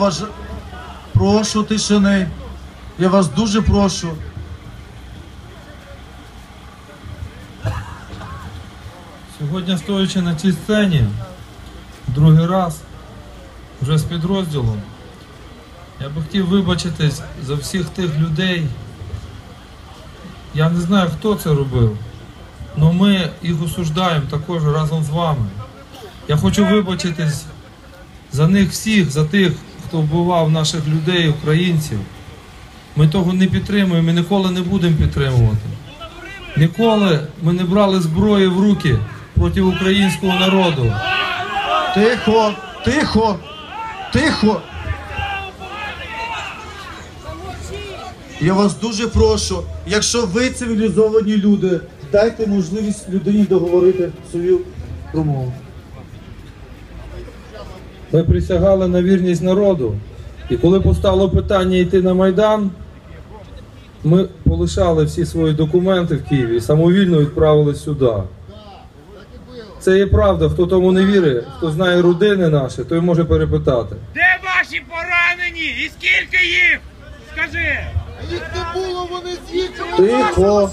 Важ... Прошу тишини. Я вас дуже прошу. Сьогодні стоячи на цій сцені, другий раз, вже з підрозділом, я би хотів вибачитись за всіх тих людей. Я не знаю, хто це робив, але ми їх осуждаємо також разом з вами. Я хочу вибачитись за них всіх, за тих, хто вбивав наших людей, українців. Ми того не підтримуємо і ніколи не будемо підтримувати. Ніколи ми не брали зброї в руки проти українського народу. Тихо, тихо, тихо. Я вас дуже прошу, якщо ви цивілізовані люди, дайте можливість людині договорити свою промову. Ми присягали на вірність народу. І коли постало питання йти на Майдан, ми полишали всі свої документи в Києві і самовільно відправили сюди. Це є правда. Хто тому не вірить, хто знає родини наші, той може перепитати. Де ваші поранені? І скільки їх? Скажи! Їх не було, вони з'їхали. Тихо.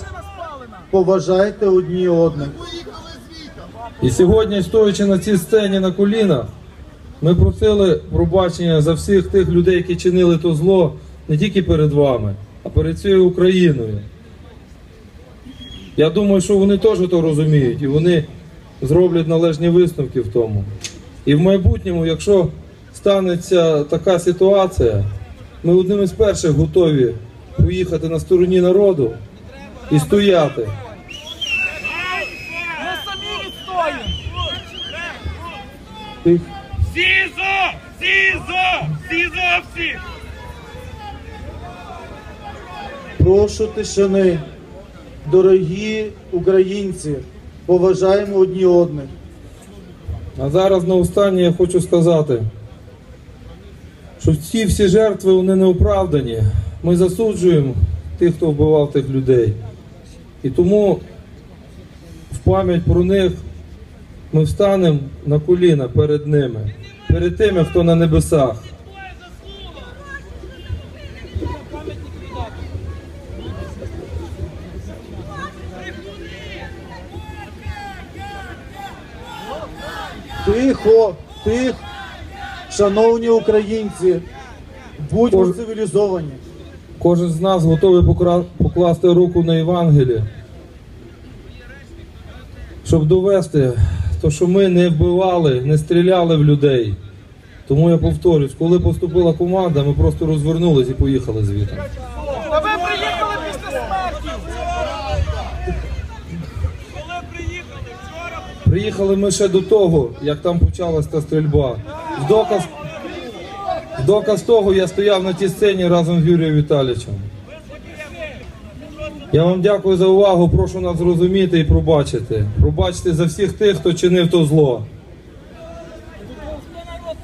Поважайте одні одних. І сьогодні, стоячи на цій сцені на колінах, ми просили пробачення за всіх тих людей, які чинили то зло не тільки перед вами, а перед цією Україною. Я думаю, що вони теж то розуміють і вони зроблять належні висновки в тому. І в майбутньому, якщо станеться така ситуація, ми одним із перших готові поїхати на стороні народу і стояти. Ми самі відстоїмо! СІЗО! СІЗО! СІЗО всі! Прошу тишини. Дорогі українці, поважаємо одні одних. А зараз на останнє я хочу сказати, що ці всі жертви вони не оправдані. Ми засуджуємо тих, хто вбивав тих людей. І тому в пам'ять про них ми встанемо на коліна перед ними, перед тими, хто на небесах. Тихо, тихо. Шановні українці, будьмо Кож- цивілізовані. Кожен з нас готовий покра- покласти руку на Євангеліє, щоб довести, то, що ми не вбивали, не стріляли в людей. Тому я повторюсь, коли поступила команда, ми просто розвернулись і поїхали звідти. Та ви приїхали після смерті! Коли приїхали? Вчора? Приїхали ми ще до того, як там почалась та стрільба. В доказ, в доказ того я стояв на тій сцені разом з Юрієм Віталійовичем. Я вам дякую за увагу, прошу нас зрозуміти і пробачити. Пробачте за всіх тих, хто чинив то зло.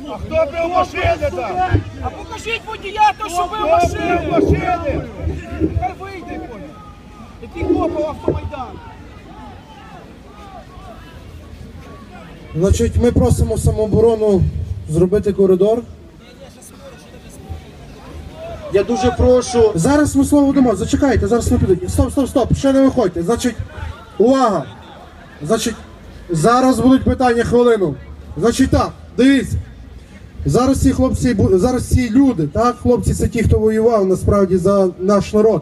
А хто бив машини там? А покажіть водія, то що бив машини! машини? Хай вийде. Який хлопав автомайдан? Значить, ми просимо самооборону зробити коридор. Я дуже прошу. Зараз ми слово дамо. Зачекайте, зараз не підуть. Стоп, стоп, стоп, ще не виходьте. Значить, увага! Значить, зараз будуть питання хвилину. Значить так, дивіться. Зараз ці хлопці, зараз ці люди, так, хлопці, це ті, хто воював насправді за наш народ.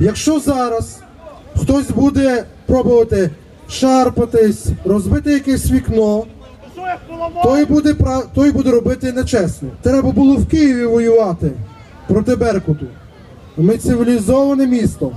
Якщо зараз хтось буде пробувати шарпатись, розбити якесь вікно, той буде той буде робити нечесно. Треба було в Києві воювати проти Беркуту. Ми цивілізоване місто.